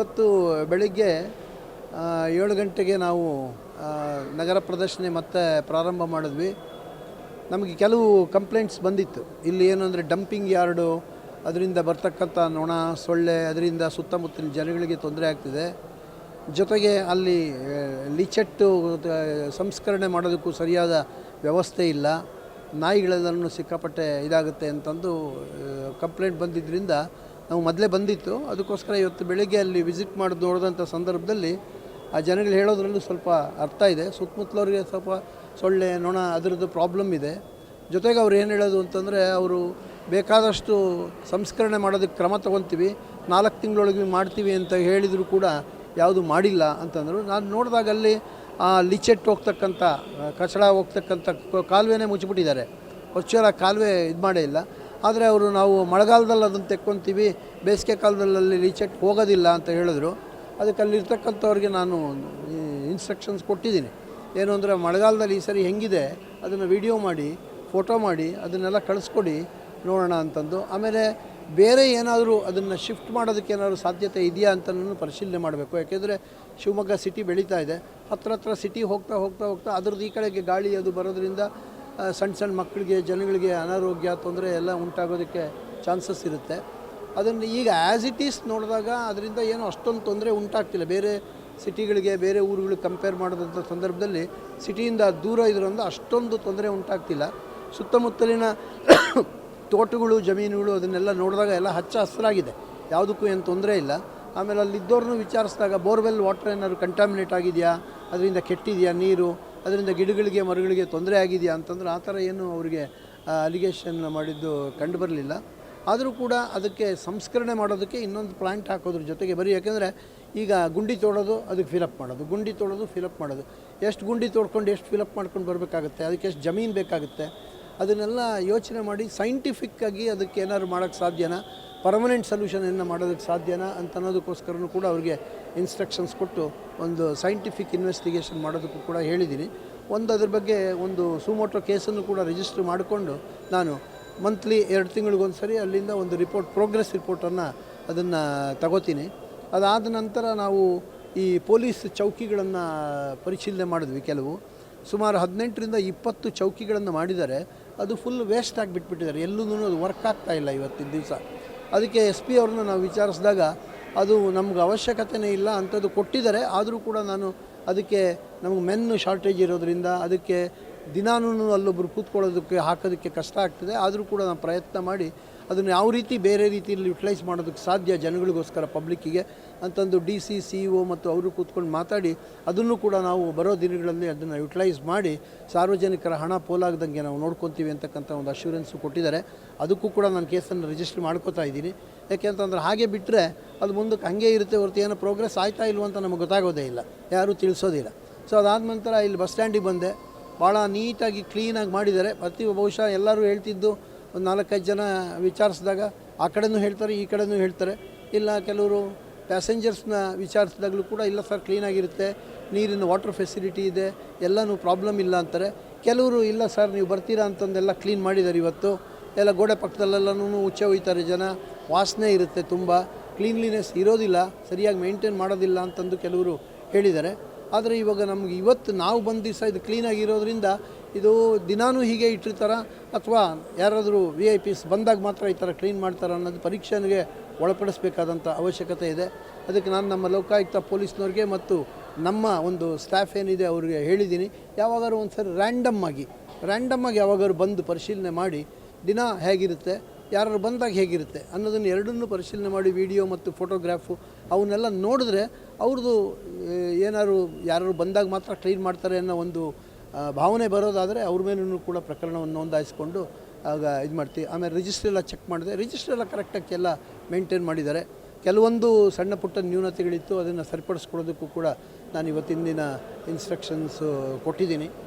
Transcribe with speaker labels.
Speaker 1: ಇವತ್ತು ಬೆಳಿಗ್ಗೆ ಏಳು ಗಂಟೆಗೆ ನಾವು ನಗರ ಪ್ರದರ್ಶನ ಮತ್ತೆ ಪ್ರಾರಂಭ ಮಾಡಿದ್ವಿ. ನಮಗೆ ಕೆಲವು ಕಂಪ್ಲೇಂಟ್ಸ್ ಬಂದಿತ್ತು. ಇಲ್ಲಿ ಏನು ಡಂಪಿಂಗ್ ಯಾರ್ಡು ಅದರಿಂದ ಬರ್ತಕ್ಕಂಥ ನೊಣ, ಸೊಳ್ಳೆ, ಅದರಿಂದ ಸುತ್ತಮುತ್ತಲಿನ ಜನಗಳಿಗೆ ತೊಂದರೆ ಆಗ್ತಿದೆ. ಜೊತೆಗೆ ಅಲ್ಲಿ ಲಿಚೆಟ್ಟು ಸಂಸ್ಕರಣೆ ಮಾಡೋದಕ್ಕೂ ಸರಿಯಾದ ವ್ಯವಸ್ಥೆ ಇಲ್ಲ. ನಾಯಿಗಳೆಲ್ಲರೂ ಸಿಕ್ಕಾಪಟ್ಟೆ ಇದಾಗುತ್ತೆ ಅಂತಂದು ಕಂಪ್ಲೇಂಟ್ ಬಂದಿದ್ದರಿಂದ ನಾವು ಮೊದಲೇ ಬಂದಿತ್ತು. ಅದಕ್ಕೋಸ್ಕರ ಇವತ್ತು ಬೆಳಿಗ್ಗೆ ಅಲ್ಲಿ ವಿಸಿಟ್ ಮಾಡಿ ನೋಡಿದಂಥ ಸಂದರ್ಭದಲ್ಲಿ ಆ ಜನಗಳು ಹೇಳೋದ್ರಲ್ಲೂ ಸ್ವಲ್ಪ ಅರ್ಥ ಇದೆ. ಸುತ್ತಮುತ್ತಲವ್ರಿಗೆ ಸ್ವಲ್ಪ ಸೊಳ್ಳೆ, ನೊಣ ಅದರದ್ದು ಪ್ರಾಬ್ಲಮ್ ಇದೆ. ಜೊತೆಗೆ ಅವ್ರು ಏನು ಹೇಳೋದು ಅಂತಂದರೆ ಅವರು ಬೇಕಾದಷ್ಟು ಸಂಸ್ಕರಣೆ ಮಾಡೋದಕ್ಕೆ ಕ್ರಮ ತಗೊತೀವಿ. ನಾಲ್ಕು ತಿಂಗಳೊಳಗೆ ಮಾಡ್ತೀವಿ ಅಂತ ಹೇಳಿದರೂ ಕೂಡ ಯಾವುದು ಮಾಡಿಲ್ಲ ಅಂತಂದರು. ನಾನು ನೋಡಿದಾಗ ಅಲ್ಲಿ ಆ ಲಿಚೆಟ್ ಹೋಗ್ತಕ್ಕಂಥ ಕಚಡ ಹೋಗ್ತಕ್ಕಂಥ ಕಾಲುವೆನೇ ಮುಚ್ಚಿಬಿಟ್ಟಿದ್ದಾರೆ. ಹೊಚ್ಚರ ಕಾಲುವೆ ಇದು ಮಾಡೇ ಇಲ್ಲ. ಆದರೆ ಅವರು ನಾವು ಮಳೆಗಾಲದಲ್ಲಿ ಅದನ್ನು ತೆಕ್ಕೊತೀವಿ, ಬೇಸಿಗೆ ಕಾಲದಲ್ಲಿ ಲಿಚೆಟ್ ಹೋಗೋದಿಲ್ಲ ಅಂತ ಹೇಳಿದ್ರು. ಅದಕ್ಕೆ ಅಲ್ಲಿರ್ತಕ್ಕಂಥವ್ರಿಗೆ ನಾನು ಇನ್ಸ್ಟ್ರಕ್ಷನ್ಸ್ ಕೊಟ್ಟಿದ್ದೀನಿ. ಏನು ಅಂದರೆ ಮಳೆಗಾಲದಲ್ಲಿ ಈ ಸರಿ ಹೆಂಗಿದೆ, ಅದನ್ನು ವಿಡಿಯೋ ಮಾಡಿ ಫೋಟೋ ಮಾಡಿ, ಅದನ್ನೆಲ್ಲ ಕಳಿಸ್ಕೊಡಿ, ನೋಡೋಣ ಅಂತಂದು. ಆಮೇಲೆ ಬೇರೆ ಏನಾದರೂ ಅದನ್ನು ಶಿಫ್ಟ್ ಮಾಡೋದಕ್ಕೆ ಏನಾದರೂ ಸಾಧ್ಯತೆ ಇದೆಯಾ ಅಂತಲೂ ಪರಿಶೀಲನೆ ಮಾಡಬೇಕು. ಯಾಕೆಂದರೆ ಶಿವಮೊಗ್ಗ ಸಿಟಿ ಬೆಳೀತಾ ಇದೆ. ಹತ್ರ ಹತ್ರ ಸಿಟಿ ಹೋಗ್ತಾ ಹೋಗ್ತಾ ಹೋಗ್ತಾ ಅದ್ರದ್ದು ಈ ಕಡೆಗೆ ಗಾಳಿ ಅದು ಬರೋದ್ರಿಂದ ಸಣ್ಣ ಸಣ್ಣ ಮಕ್ಕಳಿಗೆ, ಜನಗಳಿಗೆ ಅನಾರೋಗ್ಯ, ತೊಂದರೆ ಎಲ್ಲ ಉಂಟಾಗೋದಕ್ಕೆ ಚಾನ್ಸಸ್ ಇರುತ್ತೆ. ಅದನ್ನು ಈಗ ಆ್ಯಸ್ ಇಟ್ ಈಸ್ ನೋಡಿದಾಗ ಅದರಿಂದ ಏನು ಅಷ್ಟೊಂದು ತೊಂದರೆ ಉಂಟಾಗ್ತಿಲ್ಲ. ಬೇರೆ ಸಿಟಿಗಳಿಗೆ, ಬೇರೆ ಊರುಗಳಿಗೆ ಕಂಪೇರ್ ಮಾಡಿದಂಥ ಸಂದರ್ಭದಲ್ಲಿ ಸಿಟಿಯಿಂದ ದೂರ ಇದರಿಂದ ಅಷ್ಟೊಂದು ತೊಂದರೆ ಉಂಟಾಗ್ತಿಲ್ಲ. ಸುತ್ತಮುತ್ತಲಿನ ತೋಟಗಳು, ಜಮೀನುಗಳು ಅದನ್ನೆಲ್ಲ ನೋಡಿದಾಗ ಎಲ್ಲ ಹಚ್ಚ ಹಸಿರಾಗಿದೆ. ಯಾವುದಕ್ಕೂ ಏನು ತೊಂದರೆ ಇಲ್ಲ. ಆಮೇಲೆ ಅಲ್ಲಿದ್ದವ್ರನ್ನೂ ವಿಚಾರಿಸಿದಾಗ ಬೋರ್ವೆಲ್ ವಾಟರ್ ಏನಾದ್ರು ಕಂಟಾಮಿನೇಟ್ ಆಗಿದೆಯಾ? ಅದರಿಂದ ಕೆಟ್ಟಿದೆಯಾ ನೀರು? ಅದರಿಂದ ಗಿಡಗಳಿಗೆ, ಮರಗಳಿಗೆ ತೊಂದರೆ ಆಗಿದೆಯಾ ಅಂತಂದ್ರೆ ಆ ಥರ ಏನು ಅವರಿಗೆ ಅಲಿಗೇಷನ್ ಮಾಡಿದ್ದು ಕಂಡು ಬರಲಿಲ್ಲ. ಆದರೂ ಕೂಡ ಅದಕ್ಕೆ ಸಂಸ್ಕರಣೆ ಮಾಡೋದಕ್ಕೆ ಇನ್ನೊಂದು ಪ್ಲಾಂಟ್ ಹಾಕೋದ್ರ ಜೊತೆಗೆ ಬರೀ ಯಾಕೆಂದರೆ ಈಗ ಗುಂಡಿ ತೋಡೋದು, ಅದಕ್ಕೆ ಫಿಲಪ್ ಮಾಡೋದು. ಗುಂಡಿ ತೋಡೋದು ಫಿಲಪ್ ಮಾಡೋದು. ಎಷ್ಟು ಗುಂಡಿ ತೋಡ್ಕೊಂಡು ಎಷ್ಟು ಫಿಲಪ್ ಮಾಡ್ಕೊಂಡು ಬರಬೇಕಾಗುತ್ತೆ, ಅದಕ್ಕೆ ಎಷ್ಟು ಜಮೀನು ಬೇಕಾಗುತ್ತೆ, ಅದನ್ನೆಲ್ಲ ಯೋಚನೆ ಮಾಡಿ ಸೈಂಟಿಫಿಕ್ಕಾಗಿ ಅದಕ್ಕೆ ಏನಾದ್ರು ಮಾಡೋಕ್ಕೆ ಸಾಧ್ಯನಾ? ಪರ್ಮನೆಂಟ್ ಸೊಲ್ಯೂಷನನ್ನು ಮಾಡೋದಕ್ಕೆ ಸಾಧ್ಯನಾ ಅಂತ ಅನ್ನೋದಕ್ಕೋಸ್ಕರನೂ ಕೂಡ ಅವರಿಗೆ ಇನ್ಸ್ಟ್ರಕ್ಷನ್ಸ್ ಕೊಟ್ಟು ಒಂದು ಸೈಂಟಿಫಿಕ್ ಇನ್ವೆಸ್ಟಿಗೇಷನ್ ಮಾಡೋದಕ್ಕೂ ಕೂಡ ಹೇಳಿದ್ದೀನಿ. ಒಂದು ಅದ್ರ ಬಗ್ಗೆ ಒಂದು ಸುಮೋಟೋ ಕೇಸನ್ನು ಕೂಡ ರಿಜಿಸ್ಟರ್ ಮಾಡಿಕೊಂಡು ನಾನು ಮಂತ್ಲಿ ಎರಡು ತಿಂಗಳಿಗೊಂದು ಸರಿ ಅಲ್ಲಿಂದ ಒಂದು ರಿಪೋರ್ಟ್ ಪ್ರೋಗ್ರೆಸ್ ರಿಪೋರ್ಟನ್ನು ಅದನ್ನು ತಗೋತೀನಿ. ಅದಾದ ನಂತರ ನಾವು ಈ ಪೊಲೀಸ್ ಚೌಕಿಗಳನ್ನು ಪರಿಶೀಲನೆ ಮಾಡಿದ್ವಿ ಕೆಲವು. ಸುಮಾರು ಹದಿನೆಂಟರಿಂದ ಇಪ್ಪತ್ತು ಚೌಕಿಗಳನ್ನು ಮಾಡಿದ್ದಾರೆ. ಅದು ಫುಲ್ ವೇಸ್ಟ್ ಆಗಿಬಿಟ್ಬಿಟ್ಟಿದ್ದಾರೆ ಎಲ್ಲೂ ಅದು ವರ್ಕ್ ಆಗ್ತಾ ಇಲ್ಲ ಇವತ್ತಿನ ದಿವಸ. ಅದಕ್ಕೆ ಎಸ್ ಪಿ ಅವ್ರನ್ನ ನಾವು ವಿಚಾರಿಸಿದಾಗ ಅದು ನಮ್ಗೆ ಅವಶ್ಯಕತೆನೇ ಇಲ್ಲ ಅಂಥದ್ದು ಕೊಟ್ಟಿದ್ದಾರೆ. ಆದರೂ ಕೂಡ ನಾನು ಅದಕ್ಕೆ ನಮಗೆ ಮೆನ್ನು ಶಾರ್ಟೇಜ್ ಇರೋದರಿಂದ ಅದಕ್ಕೆ ದಿನಾನೂ ಅಲ್ಲೊಬ್ಬರು ಕೂತ್ಕೊಳ್ಳೋದಕ್ಕೆ ಹಾಕೋದಕ್ಕೆ ಕಷ್ಟ ಆಗ್ತದೆ. ಆದರೂ ಕೂಡ ನಾನು ಪ್ರಯತ್ನ ಮಾಡಿ ಅದನ್ನು ಯಾವ ರೀತಿ ಬೇರೆ ರೀತಿಯಲ್ಲಿ ಯುಟಿಲೈಸ್ ಮಾಡೋದಕ್ಕೆ ಸಾಧ್ಯ ಜನಗಳಿಗೋಸ್ಕರ ಪಬ್ಲಿಕ್ಕಿಗೆ ಅಂತಂದು ಡಿ ಸಿ ಸಿ ಒ ಮತ್ತು ಅವರು ಕೂತ್ಕೊಂಡು ಮಾತಾಡಿ ಅದನ್ನು ಕೂಡ ನಾವು ಬರೋ ದಿನಗಳಲ್ಲಿ ಅದನ್ನು ಯುಟಿಲೈಸ್ ಮಾಡಿ ಸಾರ್ವಜನಿಕರ ಹಣ ಪೋಲಾಗದಂಗೆ ನಾವು ನೋಡ್ಕೊತೀವಿ ಅಂತಕ್ಕಂಥ ಒಂದು ಅಶ್ಯೂರೆನ್ಸು ಕೊಟ್ಟಿದ್ದಾರೆ. ಅದಕ್ಕೂ ಕೂಡ ನಾನು ಕೇಸನ್ನು ರಿಜಿಸ್ಟರ್ ಮಾಡ್ಕೋತಾ ಇದ್ದೀನಿ. ಯಾಕೆಂತಂದ್ರೆ ಹಾಗೆ ಬಿಟ್ಟರೆ ಅದು ಮುಂದಕ್ಕೆ ಹಾಗೆ ಇರುತ್ತೆ ಹೊರತು ಏನೋ ಪ್ರೋಗ್ರೆಸ್ ಆಯ್ತಾ ಅಂತ ನಮಗೆ ಗೊತ್ತಾಗೋದೇ ಇಲ್ಲ. ಯಾರೂ ತಿಳಿಸೋದಿಲ್ಲ. ಸೊ ಅದಾದ ನಂತರ ಇಲ್ಲಿ ಬಸ್ ಸ್ಟ್ಯಾಂಡಿಗೆ ಬಂದೆ. ಭಾಳ ನೀಟಾಗಿ ಕ್ಲೀನಾಗಿ ಮಾಡಿದ್ದಾರೆ. ಪ್ರತಿ ಬಹುಶಃ ಎಲ್ಲರೂ ಹೇಳ್ತಿದ್ದು ಒಂದು ನಾಲ್ಕೈದು ಜನ ವಿಚಾರಿಸಿದಾಗ ಆ ಕಡೆನೂ ಹೇಳ್ತಾರೆ, ಈ ಕಡೆನೂ ಹೇಳ್ತಾರೆ. ಇಲ್ಲ, ಕೆಲವರು ಪ್ಯಾಸೆಂಜರ್ಸ್ನ ವಿಚಾರಿಸಿದಾಗಲೂ ಕೂಡ ಇಲ್ಲ ಸರ್ ಕ್ಲೀನಾಗಿರುತ್ತೆ ನೀರಿನ ವಾಟರ್ ಫೆಸಿಲಿಟಿ ಇದೆ, ಎಲ್ಲನೂ ಪ್ರಾಬ್ಲಮ್ ಇಲ್ಲ ಅಂತಾರೆ. ಕೆಲವರು ಇಲ್ಲ ಸರ್ ನೀವು ಬರ್ತೀರಾ ಅಂತಂದೆಲ್ಲ ಕ್ಲೀನ್ ಮಾಡಿದ್ದಾರೆ ಇವತ್ತು. ಎಲ್ಲ ಗೋಡೆ ಪಕ್ಕದಲ್ಲೆಲ್ಲನೂ ಉಚ್ಚೆ ಒಯ್ತಾರೆ ಜನ. ವಾಸನೆ ಇರುತ್ತೆ ತುಂಬ. ಕ್ಲೀನ್ಲಿನೆಸ್ ಇರೋದಿಲ್ಲ, ಸರಿಯಾಗಿ ಮೇಂಟೈನ್ ಮಾಡೋದಿಲ್ಲ ಅಂತಂದು ಕೆಲವರು ಹೇಳಿದ್ದಾರೆ. ಆದರೆ ಇವಾಗ ನಮ್ಗೆ ಇವತ್ತು ನಾವು ಬಂದ ದಿವಸ ಇದು ಕ್ಲೀನಾಗಿರೋದ್ರಿಂದ ಇದು ದಿನಾನೂ ಹೀಗೆ ಇಟ್ಟಿರ್ತಾರ ಅಥವಾ ಯಾರಾದರೂ ವಿ ಐ ಪಿಸ್ ಬಂದಾಗ ಮಾತ್ರ ಈ ಥರ ಕ್ಲೀನ್ ಮಾಡ್ತಾರೆ ಅನ್ನೋದು ಪರೀಕ್ಷೆಗೆ ಒಳಪಡಿಸಬೇಕಾದಂಥ ಅವಶ್ಯಕತೆ ಇದೆ. ಅದಕ್ಕೆ ನಾನು ನಮ್ಮ ಲೋಕಾಯುಕ್ತ ಪೊಲೀಸ್ನವ್ರಿಗೆ ಮತ್ತು ನಮ್ಮ ಒಂದು ಸ್ಟಾಫ್ ಏನಿದೆ ಅವ್ರಿಗೆ ಹೇಳಿದ್ದೀನಿ ಯಾವಾಗಾದ್ರು ಒಂದು ಸರಿ ರ್ಯಾಂಡಮ್ ಆಗಿ ರ್ಯಾಂಡಮ್ ಆಗಿ ಯಾವಾಗಾದ್ರು ಬಂದು ಪರಿಶೀಲನೆ ಮಾಡಿ, ದಿನ ಹೇಗಿರುತ್ತೆ ಯಾರು ಬಂದಾಗ ಹೇಗಿರುತ್ತೆ ಅನ್ನೋದನ್ನು ಎರಡನ್ನೂ ಪರಿಶೀಲನೆ ಮಾಡಿ ವಿಡಿಯೋ ಮತ್ತು ಫೋಟೋಗ್ರಾಫು ಅವನ್ನೆಲ್ಲ ನೋಡಿದ್ರೆ ಅವ್ರದ್ದು ಏನಾದ್ರು ಯಾರು ಬಂದಾಗ ಮಾತ್ರ ಟ್ರೈನ್ ಮಾಡ್ತಾರೆ ಅನ್ನೋ ಒಂದು ಭಾವನೆ ಬರೋದಾದರೆ ಅವ್ರ ಮೇಲೂ ಕೂಡ ಪ್ರಕರಣವನ್ನು ನೋಂದಾಯಿಸ್ಕೊಂಡು, ಆಗ ಇದು ಮಾಡ್ತೀವಿ. ಆಮೇಲೆ ರಿಜಿಸ್ಟ್ರೆಲ್ಲ ಚೆಕ್ ಮಾಡಿದೆ. ರಿಜಿಸ್ಟ್ರೆಲ್ಲ ಕರೆಕ್ಟಾಗಿ ಎಲ್ಲ ಮೇಂಟೈನ್ ಮಾಡಿದ್ದಾರೆ. ಕೆಲವೊಂದು ಸಣ್ಣ ಪುಟ್ಟ ನ್ಯೂನತೆಗಳಿತ್ತು, ಅದನ್ನು ಸರಿಪಡಿಸ್ಕೊಳ್ಳೋದಕ್ಕೂ ಕೂಡ ನಾನು ಇವತ್ತಿನ ದಿನ ಇನ್ಸ್ಟ್ರಕ್ಷನ್ಸು ಕೊಟ್ಟಿದ್ದೀನಿ.